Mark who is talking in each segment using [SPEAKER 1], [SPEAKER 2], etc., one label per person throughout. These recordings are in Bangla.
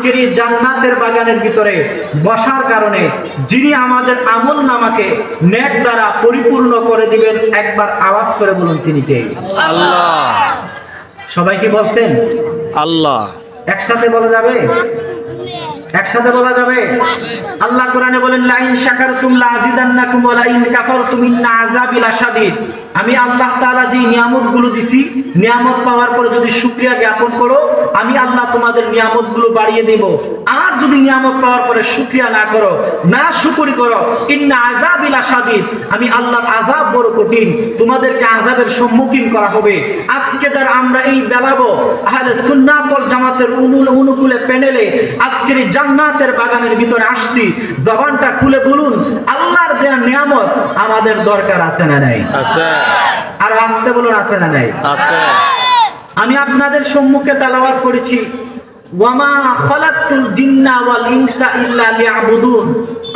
[SPEAKER 1] আজকের এই জান্নাতের বাগানের ভিতরে বসার কারণে যিনি আমাদের আমল নামাকে নেট দ্বারা পরিপূর্ণ করে দিবেন একবার আওয়াজ করে বলুন তিনি কে?
[SPEAKER 2] আল্লাহ।
[SPEAKER 1] সবাই কি বলছেন?
[SPEAKER 2] আল্লাহ।
[SPEAKER 1] একসাথে বলা যাবে? একসাথে বলা যাবে? আল্লাহ কোরআনে বলেন, লাইন শাকারতুম লাযিদান্নাকুম ওয়া লাইন কাফারতুম ইন্না আযাবি লাশাদীদ আমি আল্লাহ তাআলা যে নিয়ামতগুলো দিছি, নিয়ামত পাওয়ার পরে যদি শুকরিয়া জ্ঞাপন করো, আমি আল্লাহ তোমাদের নিয়ামতগুলো বাড়িয়ে দেব। আর যদি নিয়ামত পাওয়ার পরে শুকরিয়া না করো, না শুকরি করো, ইন্না আযাবি লাশাদীদ আমি আল্লাহর আযাব বড় কঠিন। তোমাদেরকে আযাবের সম্মুখীন করা হবে। আজকে যারা আমরা এই বেলাবো, আহলে সুন্নাত ওয়াল জামাতের অনুল অনুকূলে প্যানেলে, আজকের এই জান্নাতের বাগানের ভিতরে আসছি জবানটা খুলে বলুন আল্লাহর দেয়া নিয়ামত আমাদের দরকার আছে না নাই?
[SPEAKER 2] আছে।
[SPEAKER 1] আর আসতে বলুন আছে না নাই?
[SPEAKER 2] আছে।
[SPEAKER 1] আমি আপনাদের সম্মুখে তালাবাদ করেছি ওয়ামা খালাকতুল জিন্না ওয়াল ইনসা ইল্লা লিয়াবুদুন।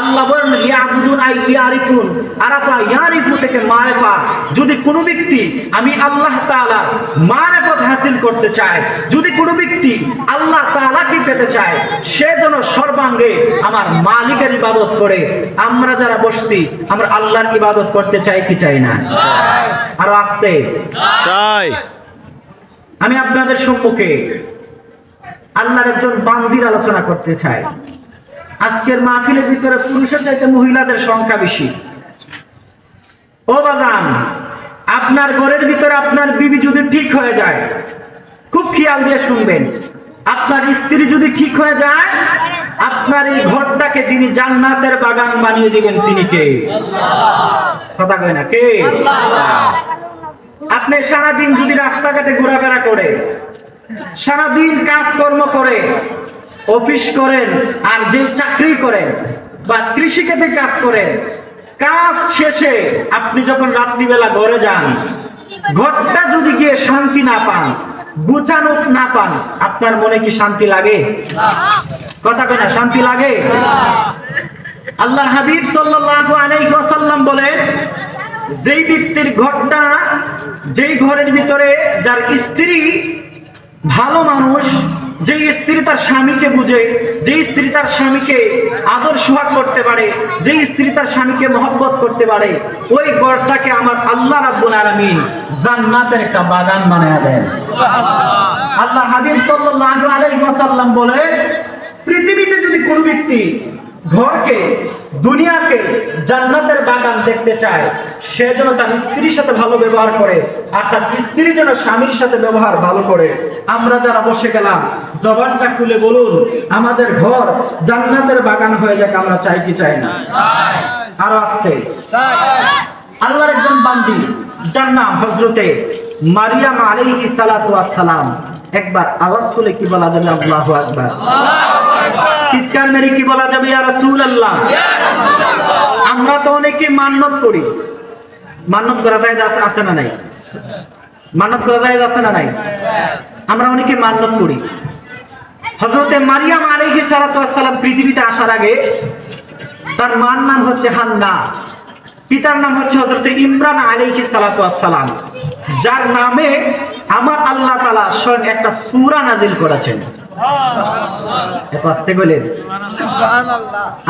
[SPEAKER 1] আল্লাহ বলেন লিয়াবুদুন আই ইয়ারিফুন আরাফা ইয়ারিফু থেকে মারেফা। যদি কোনো ব্যক্তি আমি আল্লাহ তাআলা মারেফত হাসিল করতে চায় যদি কোনো ব্যক্তি আল্লাহ তাআলাকে পেতে চায় সে যেন সর্বাঙ্গে আমার মালিকের ইবাদত করে। আমরা যারা বসছি আমরা আল্লাহর ইবাদত করতে চাই কি চাই না? আরও আস্তে।
[SPEAKER 2] চাই।
[SPEAKER 1] আমি আপনাদের সম্মুখে আল্লাহর একজন বান্দির আলোচনা করতে চাই আজকের মাহফিলের ভিতরে পুরুষের চাইতে মহিলাদের সংখ্যা বেশি। ও বাজান, আপনার ঘরের ভিতরে আপনার বিবি যদি ঠিক হয়ে যায়, খুব খেয়াল দিয়ে শুনবেন। আপনার স্ত্রী যদি ঠিক হয়ে যায়, আপনার এই ঘরটাকে যিনি জান্নাতের বাগান বানিয়ে দিবেন তিনি কে? কথা কয় না, কে? আপনি সারাদিন যদি রাস্তাঘাটে ঘোরাফেরা করে সারাদিন কাজকর্ম করে, অফিস করেন আর যে চাকরি করেন বা কৃষিক্ষেত্রে কাজ করেন, কাজ শেষে আপনি যখন রাত্রিবেলা ঘরে যান, ঘরটা যদি গিয়ে শান্তি না পান, গুছানো না পান, আপনার মনে কি শান্তি লাগে? কথা কয় না, শান্তি লাগে? আল্লাহ হাবিব সাল্লাল্লাহু আলাইহি ওয়াসাল্লাম বলে যেই ব্যক্তির ঘরটা, যেই ঘরের ভিতরে যার স্ত্রী ভালো মানুষ যে স্ত্রী তার স্বামীকে বুঝে যে স্ত্রী তার স্বামীকে আদর সোহাগ করতে পারে যে স্ত্রী তার স্বামীকে মহব্বত করতে পারে, ওই ঘরটাকে আমার আল্লাহ রাব্বুল আলামিন জান্নাতের একটা বাগান বানায় দেন। আল্লাহ হাবিব সাল্লাল্লাহু আলাইহি বলে পৃথিবীতে যদি কোনো ব্যক্তি ঘরকে, দুনিয়াকে জান্নাতের বাগান দেখতে চায়। সে যেন তার স্ত্রীর সাথে ভালো ব্যবহার করে আর তার স্ত্রী যেন স্বামীর সাথে ব্যবহার ভালো করে। আমরা যারা বসে গেলাম, জবানটা খুলে বলুন, আমাদের ঘর জান্নাতের বাগান হয়ে যাক, আমরা চাই কি চাই না? আরও আসতে। আল্লাহর একজন বান্দি, যার নাম হজরতে মারিয়াম আলাইহি সালাতু সালাম। একবার আওয়াজ তুলে কি বলা যাবে? আল্লাহ আকবার। চিৎকার মেরে কি বলা যাবে? ইয়া রাসূলুল্লাহ। আমরা তো অনেকে মান্নত করি। মান্নত করা যায় আছে না নাই? মান্নত করা যায় আছে না নাই? আমরা অনেকে মান্নত করি। হযরতে মারিয়াম আলাইহিস সালাম পৃথিবীতে আসার আগে তার মার নাম হচ্ছে হান্না। পিতার নাম হচ্ছে হযরতে ইমরান আলাইহিস সালাতু সালাম যার নামে আমার আল্লাহ তাআলা স্বয়ং একটা সূরা নাজিল করেছেন।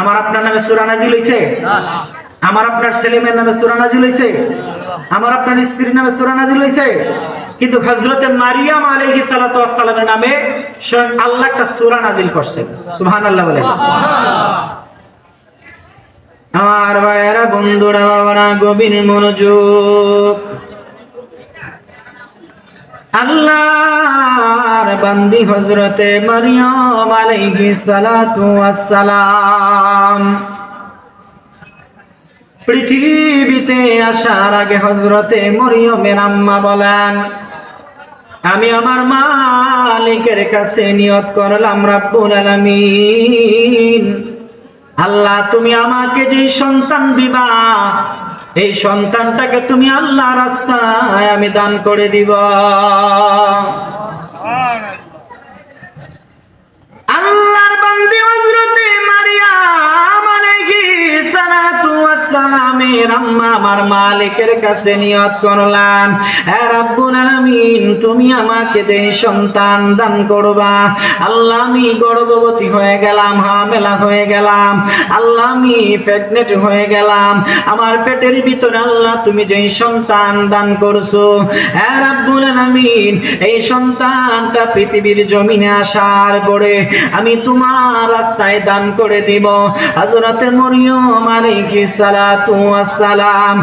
[SPEAKER 1] আমার আপনার নামে সূরা নাজিল হইছে? আমার আপনার ছেলে মেয়ের নামে সূরা নাজিল হইছে? আমার আপনার স্ত্রীর নামে সূরা নাজিল হইছে? কিন্তু হযরতে মারিয়াম আলাইহিস সালাতু সালামের নামে স্বয়ং আল্লাহ একটা সূরা নাজিল করছেন সুবহানাল্লাহ বলেন। আমার ভাইয়েরা বন্ধুরা বাবারা গভীর মনোযোগ আল্লাহর বান্দি হজরতে মারিয়াম আলাইহিস সালাতু ওয়াসসালাম। পৃথিবীতে আসার আগে হজরতে মরিয়মের আম্মা বলেন, আমি আমার মালিকের কাছে নিয়ত করলাম রাব্বুল আলামিন। আল্লাহ, তুমি আমাকে যে সন্তান দিবা এই সন্তানটাকে তুমি আল্লাহ রাস্তায় আমি দান করে দিব। মালিকের কাছে নিয়ত করলাম। এ রাব্বুল আলামিন, তুমি আমাকে যে সন্তান দান করবা, আল্লাহ আমি গর্ভবতী হয়ে গেলাম, হামেলা হয়ে গেলাম, আল্লাহ আমি প্রেগনেন্ট হয়ে গেলাম, আমার পেটের ভিতরে আল্লাহ তুমি যে সন্তান দান করছ। এ রাব্বুল আলামিন, এই সন্তানটা পৃথিবীর জমিনে আসার পরে আমি তোমার রাস্তায় দান করে দিব। হযরতে মরিয়ম আলাইহিস সালাতু ওয়াস সালাম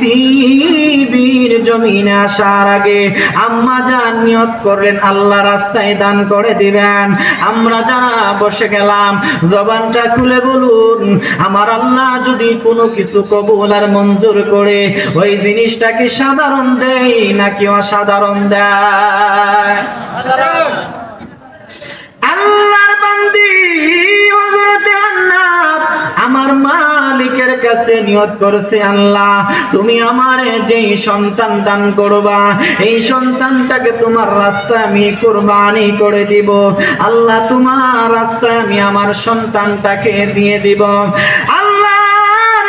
[SPEAKER 1] পৃথিবীর জমিনে আসার আগে আম্মা জান নিয়ত করলেন আল্লাহ রাস্তায় দান করে দিবেন। আমরা যারা বসে গেলাম জবানটা খুলে বলুন আমার আল্লাহ যদি কোনো কিছু কবুল আর মঞ্জুর করে ওই জিনিসটা কি সাধারণ দেয় নাকি অসাধারণ দেয়? আল্লাহর বান্দি কাছে নিয়ত করছে আল্লাহ, তুমি আমারে যেই সন্তান দান করবা, এই সন্তানটাকে তোমার রাস্তায় আমি কুরবানি করে দিব। আল্লাহ, তোমার রাস্তায় আমি আমার সন্তানটাকে দিয়ে দিব। আল্লাহর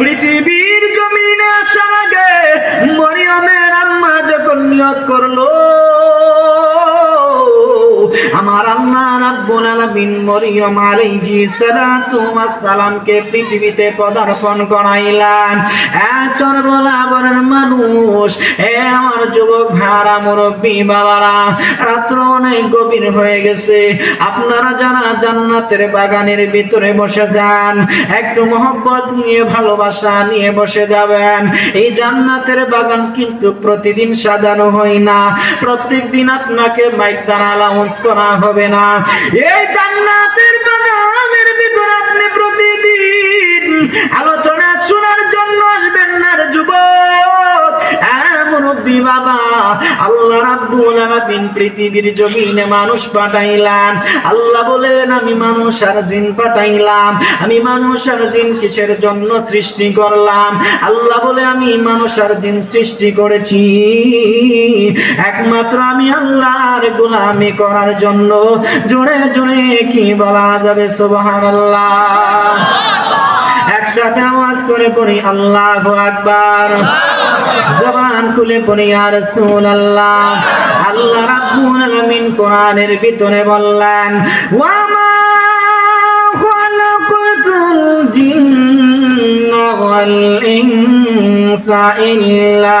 [SPEAKER 1] পৃথিবীর জমিনে আসার মরিয়মের আম্মা যখন নিয়ত করল সালামকে পৃথিবীতে মানুষ, এ আমার যুবক বাবারা রাত্র অনেক গভীর হয়ে গেছে। আপনারা যারা জান্নাতের বাগানের ভিতরে বসে যান, একটু মহব্বত নিয়ে, ভালোবাসা নিয়ে বসে যাবেন। এই জান্নাতের বাগান কিন্তু প্রতিদিন সাজানো হয় না। প্রত্যেক দিন আপনাকে মাইক দ্বারা অ্যালাউন্স করা হবে না। এই জান্নাতের বাগানের ভিতরে আপনি প্রতিদিন আলোচনা শোনার জন্য আসবেন না যুবক। হ্যাঁ, মুরব্বী বাবা আল্লাহ রাব্বুল আলামিন পৃথিবীর জমিনে মানুষ পাঠাইলাম আল্লাহ বলেন আমি মানুষ আর জিন পাঠাইলাম। আমি মানুষ আর জিন কিসের জন্য সৃষ্টি করলাম? আল্লাহ বলে আমি মানুষ আর জিন সৃষ্টি করেছি। একমাত্র আমি আল্লাহর গোলামি করার জন্য। জোরে জোরে কি বলা যাবে? সুবহানাল্লাহ। একসাথে আওয়াজ করে পড়ি, আল্লাহ আকবার। জবান খুলে পড়ি আর রাসূল আল্লাহ আল্লাহ রাব্বুল আলামিন কোরআনের ভিতরে বললেন ওয়া মা ইনসা ইল্লা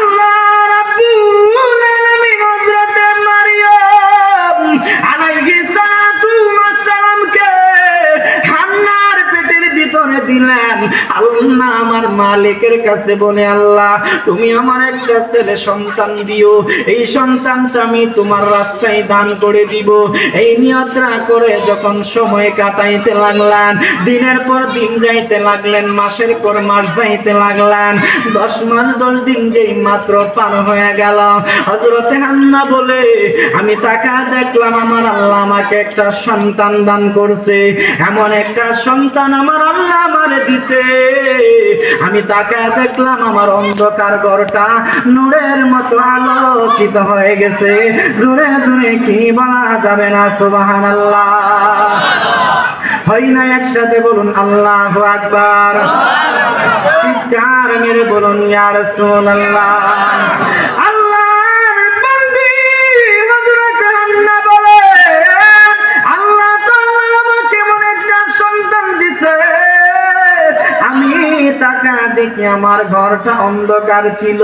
[SPEAKER 1] আল্লাহ আমার মালিকের কাছে বলে আল্লাহ, তুমি আমার একটা ছেলে সন্তান দিও। এই সন্তানটা আমি তোমার রাস্তায় দান করে দিব। এই নিয়ত্রা করে যখন সময় কাটাইতে লাগলেন দিনের পর দিন যাইতে লাগলেন, মাসের পর মাস যাইতে লাগলেন দশ মাস, দশ দিন যেই মাত্র পার হয়ে গেল। হজরতে হান্না বলে, আমি তাকা দেখলাম আমার আল্লাহ আমাকে একটা সন্তান দান করছে। এমন একটা সন্তান আমার আল্লাহ আমারে দিছে। আমি তাকে দেখলাম আমার অন্ধকার ঘরটা। নূরের মতো আলোকিত হয়ে গেছে। কি বলা যাবে না সুবাহান আল্লাহ হয় না একসাথে বলুন, আল্লাহ আকবার চিৎকার মেরে বলুন ইয়ার রাসূলুল্লাহ আল্লাহর দেখি আমার ঘরটা অন্ধকার ছিল।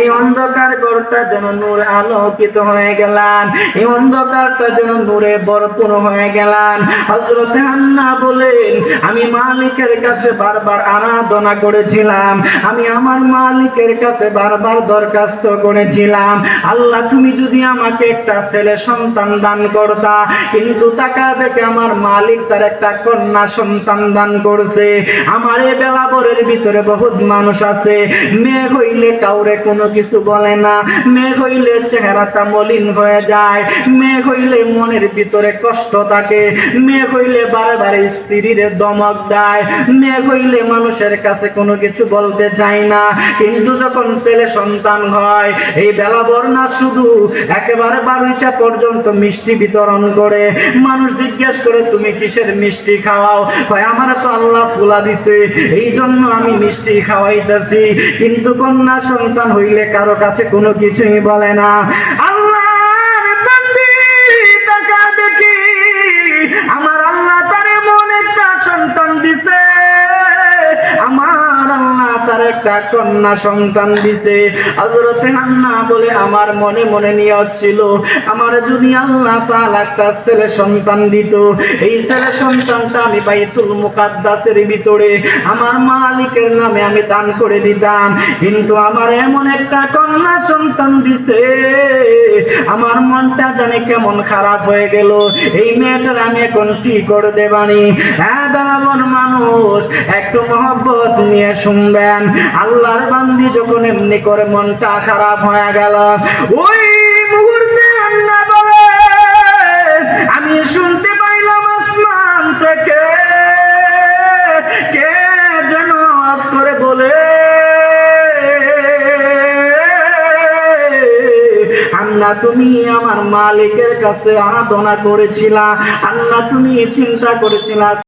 [SPEAKER 1] এই অন্ধকার ঘরটা যেন নূর আলোকিত হয়ে গেলাম। এই অন্ধকারটা যেন নূরে ভরপুর হয়ে গেলাম। হজরত হান্না বলেন, আমি মালিকের কাছে বারবার আরাধনা করেছিলাম। আমি আমার মালিকের কাছে বারবার দরখাস্ত করেছিলাম। আল্লাহ, তুমি যদি আমাকে একটা ছেলে সন্তান দান করতা, কিন্তু টাকা দেখে আমার মালিক তার একটা কন্যা সন্তান দান করছে। আমার এই বেলাবরের ভিতরে বহুত মানুষ আছে। মেয়ে হইলে কাউরে কোনো কিছু বলে না। মেয়ে হইলে চেহারাটা মলিন হয়ে যায়। মেয়ে হইলে মনের ভিতরে কষ্ট থাকে। মেয়ে হইলে বারে বারে স্ত্রীর দমক দেয়। মেয়ে হইলে মানুষের কাছে কোনো কিছু বলতে চায় না। কিন্তু যখন ছেলে সন্তান হয়, এই বেলা বর্ণা শুধু একেবারে বারুইচা পর্যন্ত মিষ্টি বিতরণ করে। মানুষ জিজ্ঞেস করে, তুমি কিসের মিষ্টি খাওয়াও? হয় আমার তো আল্লাহ ফুলা দিছে। এই জন্য আমি মিষ্টি খাওয়াইতেছি কিন্তু কন্যা সন্তান হইলে কারও কাছে কোনো কিছুই বলে না। একটা কন্যা সন্তান দিছে। হযরতে হান্না বলে, আমার মনে মনে নিয়ত ছিল, আমার যদি আল্লাহ তাআলা একটা ছেলে সন্তান দিত, এই ছেলে সন্তানটা আমি বাইতুল মুকাদ্দাসের ভিতরে, আমার মালিকের নামে আমি দান করে দিতাম। কিন্তু আমার এমন একটা কন্যা সন্তান দিছে, আমার মনটা জানি কেমন খারাপ হয়ে গেল। এই মেয়েটার আমি এখন কি করে দেবানি হ্যাঁ দাঁড়াবন মানুষ, একটু মহব্বত নিয়ে শুনবেন। আল্লাহর বান্দি যখন এমনি করে মনটা খারাপ হয়ে গেল, ওই মুহূর্তে আল্লাহ বলে, আমি শুনতে পাইলাম আসমান থেকে, কে যেন আজ করে বলে আল্লাহ তুমি আমার মালিকের কাছে আরাধনা করেছিলা আল্লাহ তুমি চিন্তা করেছিলা